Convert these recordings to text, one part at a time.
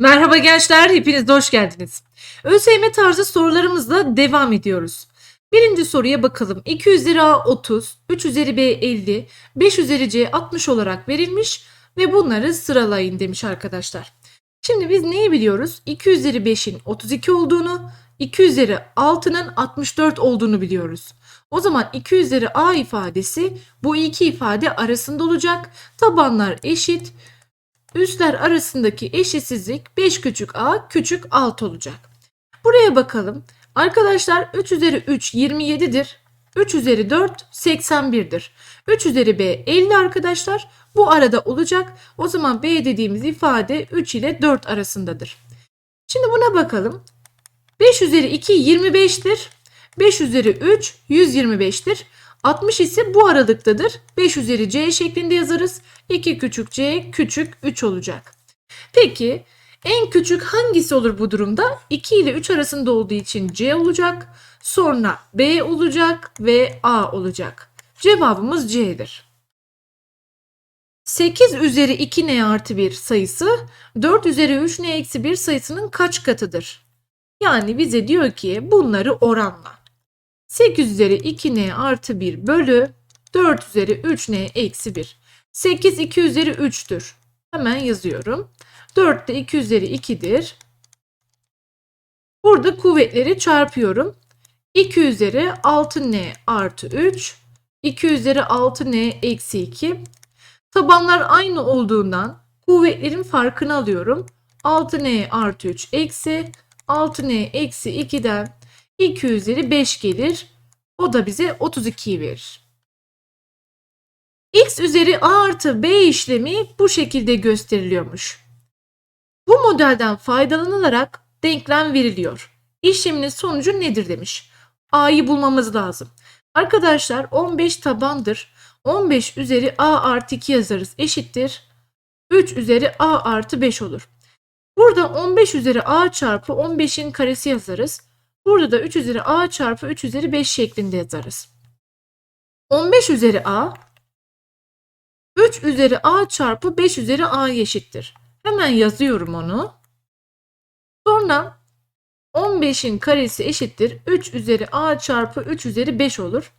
Merhaba gençler, hepiniz hoş geldiniz. ÖSYM tarzı sorularımızla devam ediyoruz. Birinci soruya bakalım. 2 üzeri A 30, 3 üzeri B 50, 5 üzeri C 60 olarak verilmiş ve bunları sıralayın demiş arkadaşlar. Şimdi biz neyi biliyoruz? 2 üzeri 5'in 32 olduğunu, 2 üzeri 6'nın 64 olduğunu biliyoruz. O zaman 2 üzeri A ifadesi bu iki ifade arasında olacak. Tabanlar eşit. Üstler arasındaki eşitsizlik 5 küçük a küçük 6 olacak. Buraya bakalım. Arkadaşlar 3 üzeri 3 27'dir. 3 üzeri 4 81'dir. 3 üzeri b 50 arkadaşlar. Bu arada olacak. O zaman b dediğimiz ifade 3 ile 4 arasındadır. Şimdi buna bakalım. 5 üzeri 2 25'tir. 5 üzeri 3 125'tir. 60 ise bu aralıktadır. 5 üzeri c şeklinde yazarız. 2 küçük c küçük 3 olacak. Peki en küçük hangisi olur bu durumda? 2 ile 3 arasında olduğu için c olacak. Sonra b olacak ve a olacak. Cevabımız c'dir. 8 üzeri 2 n artı 1 sayısı 4 üzeri 3 n eksi 1 sayısının kaç katıdır? Yani bize diyor ki bunları oranla. 8 üzeri 2n artı 1 bölü 4 üzeri 3n eksi 1. 8 2 üzeri 3'tür. Hemen yazıyorum. 4 de 2 üzeri 2'dir. Burada kuvvetleri çarpıyorum. 2 üzeri 6n artı 3. 2 üzeri 6n eksi 2. Tabanlar aynı olduğundan kuvvetlerin farkını alıyorum. 6n artı 3 eksi 6n eksi 2'den 2 üzeri 5 gelir. O da bize 32'yi verir. x üzeri a artı b işlemi bu şekilde gösteriliyormuş. Bu modelden faydalanılarak denklem veriliyor. İşleminin sonucu nedir demiş. a'yı bulmamız lazım. Arkadaşlar 15 tabandır. 15 üzeri a artı 2 yazarız eşittir. 3 üzeri a artı 5 olur. Burada 15 üzeri a çarpı 15'in karesi yazarız. Burada da 3 üzeri a çarpı 3 üzeri 5 şeklinde yazarız. 15 üzeri a 3 üzeri a çarpı 5 üzeri a eşittir. Hemen yazıyorum onu. Sonra 15'in karesi eşittir. 3 üzeri a çarpı 3 üzeri 5 olur.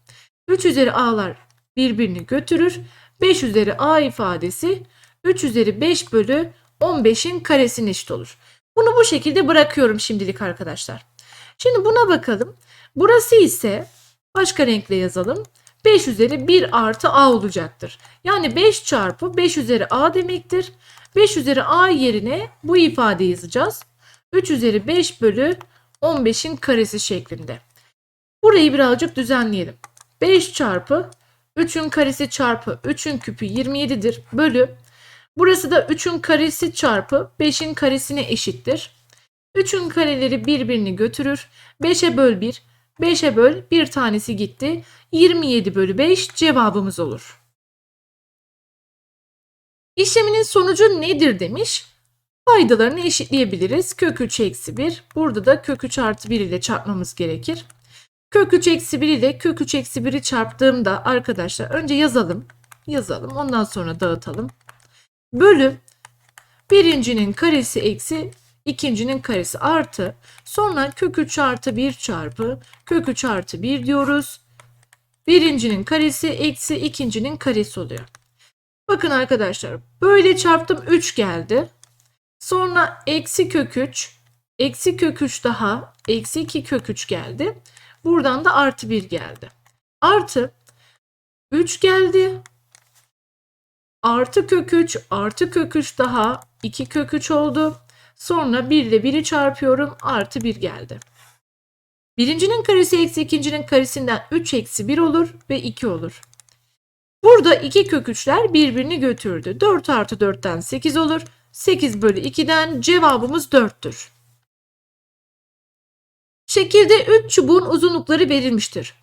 3 üzeri a'lar birbirini götürür. 5 üzeri a ifadesi 3 üzeri 5 bölü 15'in karesine eşit olur. Bunu bu şekilde bırakıyorum şimdilik arkadaşlar. Şimdi buna bakalım. Burası ise başka renkle yazalım. 5 üzeri 1 artı a olacaktır. Yani 5 çarpı 5 üzeri a demektir. 5 üzeri a yerine bu ifadeyi yazacağız. 3 üzeri 5 bölü 15'in karesi şeklinde. Burayı birazcık düzenleyelim. 5 çarpı 3'ün karesi çarpı 3'ün küpü 27'dir bölü. Burası da 3'ün karesi çarpı 5'in karesine eşittir. 3'ün kareleri birbirini götürür. 5'e böl 1. 5'e böl bir tanesi gitti. 27 bölü 5 cevabımız olur. İşleminin sonucu nedir demiş. Faydalarını eşitleyebiliriz. Kök 3 eksi 1. Burada da kök 3 artı 1 ile çarpmamız gerekir. Kök 3 eksi 1 ile kök 3 eksi 1'i çarptığımda arkadaşlar önce yazalım. Yazalım ondan sonra dağıtalım. Bölü birincinin karesi eksi ikincinin karesi artı sonra kök 3 artı 1 çarpı kök 3 artı 1 diyoruz. Birincinin karesi eksi ikincinin karesi oluyor. Bakın arkadaşlar böyle çarptım 3 geldi. Sonra eksi kök 3 eksi kök 3 daha eksi 2 kök 3 geldi. Buradan da artı 1 geldi. Artı 3 geldi. Artı kök 3 artı kök 3 daha 2 kök 3 oldu. Sonra 1 ile 1'i çarpıyorum. Artı 1 geldi. Birincinin karesi eksi ikincinin karesinden 3 eksi 1 olur ve 2 olur. Burada 2 kök 3'ler birbirini götürdü. 4 artı 4'ten 8 olur. 8 bölü 2'den cevabımız 4'tür. Şekilde 3 çubuğun uzunlukları verilmiştir.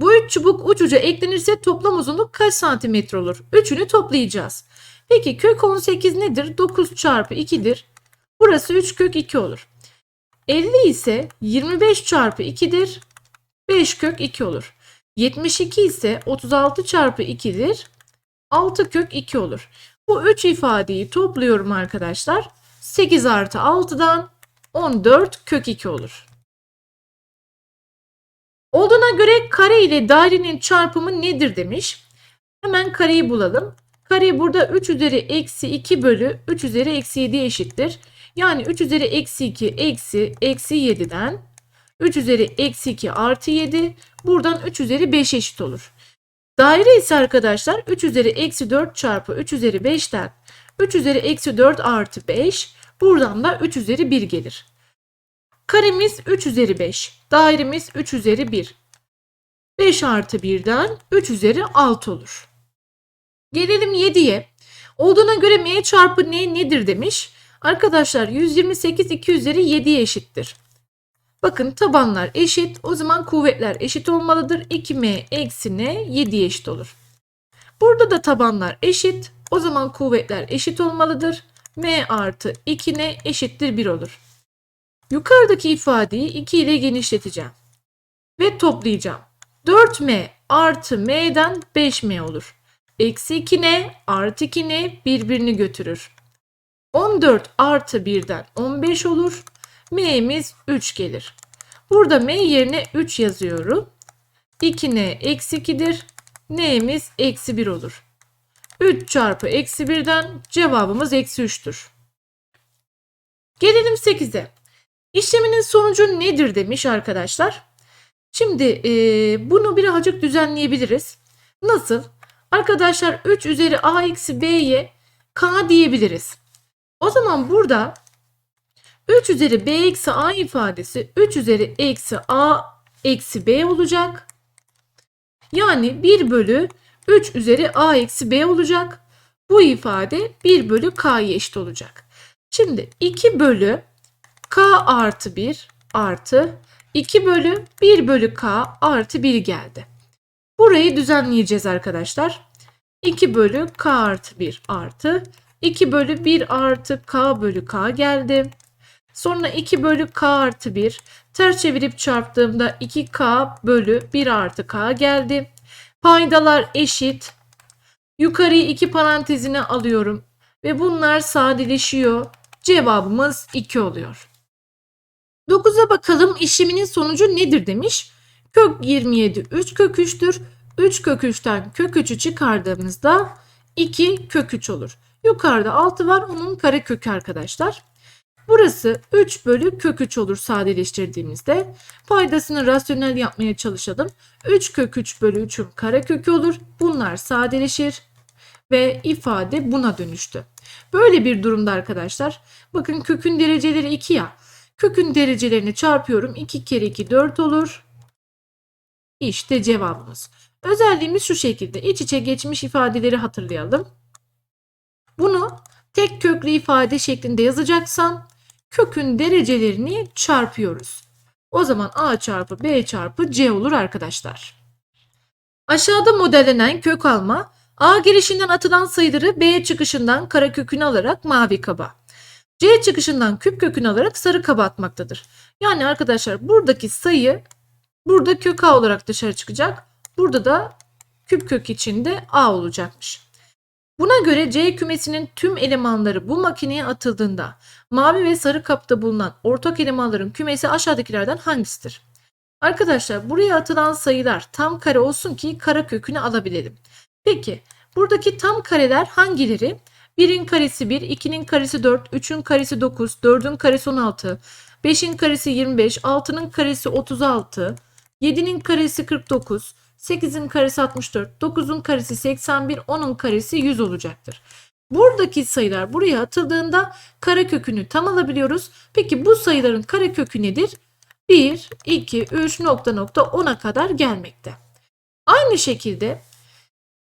Bu 3 çubuk uç uca eklenirse toplam uzunluk kaç santimetre olur? Üçünü toplayacağız. Peki kök 18 nedir? 9 çarpı 2'dir. Burası 3 kök 2 olur. 50 ise 25 çarpı 2'dir. 5 kök 2 olur. 72 ise 36 çarpı 2'dir. 6 kök 2 olur. Bu 3 ifadeyi topluyorum arkadaşlar. 8 artı 6'dan 14 kök 2 olur. Olduğuna göre kare ile dairenin çarpımı nedir demiş. Hemen kareyi bulalım. Kare burada 3 üzeri eksi 2 bölü 3 üzeri eksi 7 eşittir. Yani 3 üzeri eksi 2 eksi eksi 7'den 3 üzeri eksi 2 artı 7 buradan 3 üzeri 5 eşit olur. Daire ise arkadaşlar 3 üzeri eksi 4 çarpı 3 üzeri 5'ten 3 üzeri eksi 4 artı 5 buradan da 3 üzeri 1 gelir. Karemiz 3 üzeri 5. Dairemiz 3 üzeri 1. 5 artı 1'den 3 üzeri 6 olur. Gelelim 7'ye. Olduğuna göre m çarpı n nedir demiş. Arkadaşlar 128 2 üzeri 7'ye eşittir. Bakın tabanlar eşit. O zaman kuvvetler eşit olmalıdır. 2m eksi n 7'ye eşit olur. Burada da tabanlar eşit. O zaman kuvvetler eşit olmalıdır. m artı 2n eşittir 1 olur. Yukarıdaki ifadeyi 2 ile genişleteceğim. Ve toplayacağım. 4m artı m'den 5m olur. Eksi 2n artı 2n birbirini götürür. 14 artı 1'den 15 olur. m'miz 3 gelir. Burada m yerine 3 yazıyorum. 2n eksi 2'dir. n'miz eksi 1 olur. 3 çarpı eksi 1'den cevabımız eksi 3'tür. Gelelim 8'e. İşleminin sonucu nedir demiş arkadaşlar. Şimdi e, bunu birazcık düzenleyebiliriz. Nasıl? Arkadaşlar 3 üzeri a eksi b'ye k diyebiliriz. O zaman burada 3 üzeri b eksi a ifadesi 3 üzeri eksi a eksi b olacak. Yani 1 bölü 3 üzeri a eksi b olacak. Bu ifade 1 bölü k'ya eşit olacak. Şimdi 2 bölü k artı 1 artı 2 bölü 1 bölü k artı 1 geldi. Burayı düzenleyeceğiz arkadaşlar. 2 bölü k artı 1 artı 2 bölü 1 artı k bölü k geldi. Sonra 2 bölü k artı 1 ters çevirip çarptığımda 2k bölü 1 artı k geldi. Paydalar eşit. Yukarıyı iki parantezine alıyorum ve bunlar sadeleşiyor. Cevabımız 2 oluyor. 9'a bakalım işleminin sonucu nedir demiş. Kök 27 3 kök 3'tür. 3 kök 3'ten kök 3'ü çıkardığımızda 2 kök 3 olur. Yukarıda 6 var onun kare kökü arkadaşlar. Burası 3 bölü kök 3 olur sadeleştirdiğimizde. Paydasını rasyonel yapmaya çalışalım. 3 kök 3 bölü 3'ün kare kökü olur. Bunlar sadeleşir ve ifade buna dönüştü. Böyle bir durumda arkadaşlar bakın kökün dereceleri 2 ya. Kökün derecelerini çarpıyorum. 2 kere 2 4 olur. İşte cevabımız. Özelliğimiz şu şekilde. İç içe geçmiş ifadeleri hatırlayalım. Tek köklü ifade şeklinde yazacaksam kökün derecelerini çarpıyoruz. O zaman a çarpı b çarpı c olur arkadaşlar. Aşağıda modellenen kök alma a girişinden atılan sayıları b çıkışından kara kökünü alarak mavi kaba. C çıkışından küp kökünü alarak sarı kaba atmaktadır. Yani arkadaşlar buradaki sayı burada kök A olarak dışarı çıkacak. Burada da küp kök içinde A olacakmış. Buna göre C kümesinin tüm elemanları bu makineye atıldığında mavi ve sarı kapta bulunan ortak elemanların kümesi aşağıdakilerden hangisidir? Arkadaşlar buraya atılan sayılar tam kare olsun ki kara kökünü alabilelim. Peki buradaki tam kareler hangileri? 1'in karesi 1, 2'nin karesi 4, 3'ün karesi 9, 4'ün karesi 16, 5'in karesi 25, 6'nın karesi 36, 7'nin karesi 49, 8'in karesi 64, 9'un karesi 81, 10'un karesi 100 olacaktır. Buradaki sayılar buraya atıldığında kare kökünü tam alabiliyoruz. Peki bu sayıların kare kökü nedir? 1, 2, 3 nokta nokta 10'a kadar gelmekte. Aynı şekilde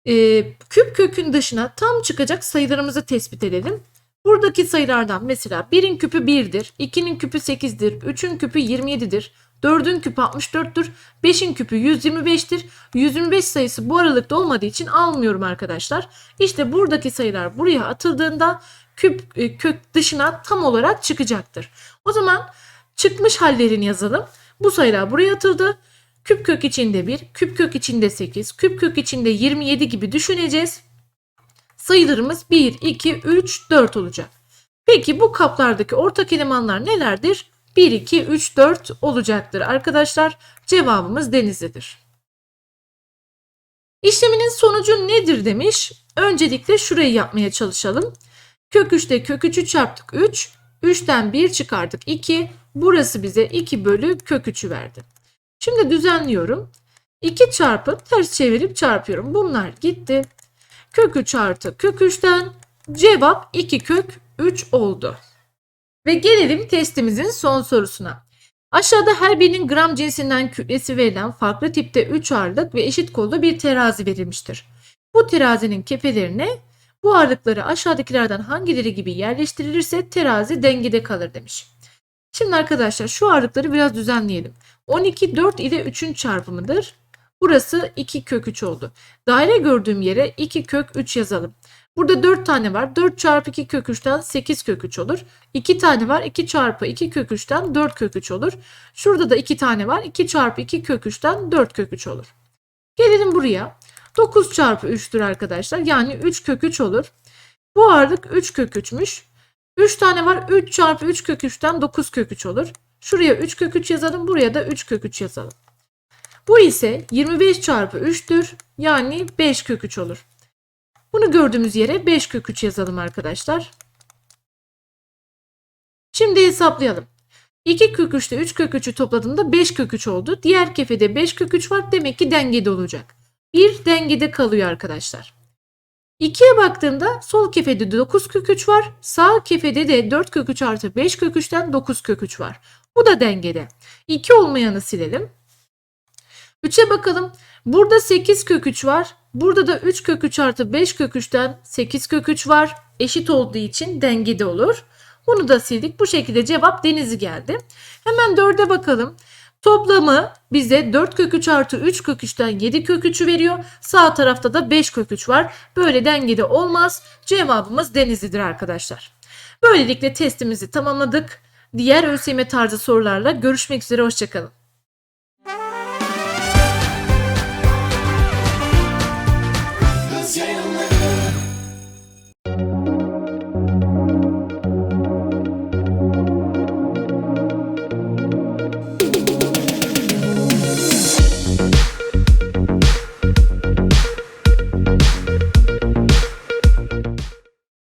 e, küp kökün dışına tam çıkacak sayılarımızı tespit edelim. Buradaki sayılardan mesela 1'in küpü 1'dir, 2'nin küpü 8'dir, 3'ün küpü 27'dir, 4'ün küpü 64'tür, 5'in küpü 125'tir. 125 sayısı bu aralıkta olmadığı için almıyorum arkadaşlar. İşte buradaki sayılar buraya atıldığında küp e, kök dışına tam olarak çıkacaktır. O zaman çıkmış hallerini yazalım. Bu sayılar buraya atıldı. Küp kök içinde 1, küp kök içinde 8, küp kök içinde 27 gibi düşüneceğiz. Sayılarımız 1, 2, 3, 4 olacak. Peki bu kaplardaki ortak elemanlar nelerdir? 1, 2, 3, 4 olacaktır arkadaşlar. Cevabımız Denizli'dir. İşleminin sonucu nedir demiş. Öncelikle şurayı yapmaya çalışalım. Kök 3'te kök 3'ü çarptık 3. 3'ten 1 çıkardık 2. Burası bize 2 bölü kök 3'ü verdi. Şimdi düzenliyorum. 2 çarpı ters çevirip çarpıyorum. Bunlar gitti. Kök 3 artı kök 3'ten cevap 2 kök 3 oldu. Ve gelelim testimizin son sorusuna. Aşağıda her birinin gram cinsinden kütlesi verilen farklı tipte 3 ağırlık ve eşit kollu bir terazi verilmiştir. Bu terazinin kefelerine bu ağırlıkları aşağıdakilerden hangileri gibi yerleştirilirse terazi dengede kalır demiş. Şimdi arkadaşlar şu ağırlıkları biraz düzenleyelim. 12 4 ile 3'ün çarpımıdır. Burası 2 kök 3 oldu. Daire gördüğüm yere 2 kök 3 yazalım. Burada 4 tane var. 4 çarpı 2 kök 3'ten 8 kök 3 olur. 2 tane var. 2 çarpı 2 kök 3'ten 4 kök 3 olur. Şurada da 2 tane var. 2 çarpı 2 kök 3'ten 4 kök 3 olur. Gelelim buraya. 9 çarpı 3'tür arkadaşlar. Yani 3 kök 3 olur. Bu ağırlık 3 kök 3'müş. 3 tane var. 3 çarpı 3 kök 3'ten 9 kök 3 olur. Şuraya 3 kök 3 yazalım. Buraya da 3 kök 3 yazalım. Bu ise 25 çarpı 3'tür. Yani 5 kök 3 olur. Bunu gördüğümüz yere 5 kök 3 yazalım arkadaşlar. Şimdi hesaplayalım. 2 kök 3 ile 3 kök 3'ü topladığımda 5 kök 3 oldu. Diğer kefede 5 kök 3 var. Demek ki dengede olacak. 1 dengede kalıyor arkadaşlar. 2'ye baktığımda sol kefede 9 kök 3 var. Sağ kefede de 4 kök 3 artı 5 kök 3'ten 9 kök 3 var. Bu da dengede. 2 olmayanı silelim. 3'e bakalım. Burada 8 kök 3 var. Burada da 3 kök 3 artı 5 kök 3'ten 8 kök 3 var. Eşit olduğu için dengede olur. Bunu da sildik. Bu şekilde cevap denizi geldi. Hemen 4'e bakalım. Toplamı bize 4 kök 3 artı 3 kök 3'ten 7 kök 3'ü veriyor. Sağ tarafta da 5 kök 3 var. Böyle dengede olmaz. Cevabımız denizlidir arkadaşlar. Böylelikle testimizi tamamladık. Diğer ÖSYM tarzı sorularla görüşmek üzere. Hoşçakalın.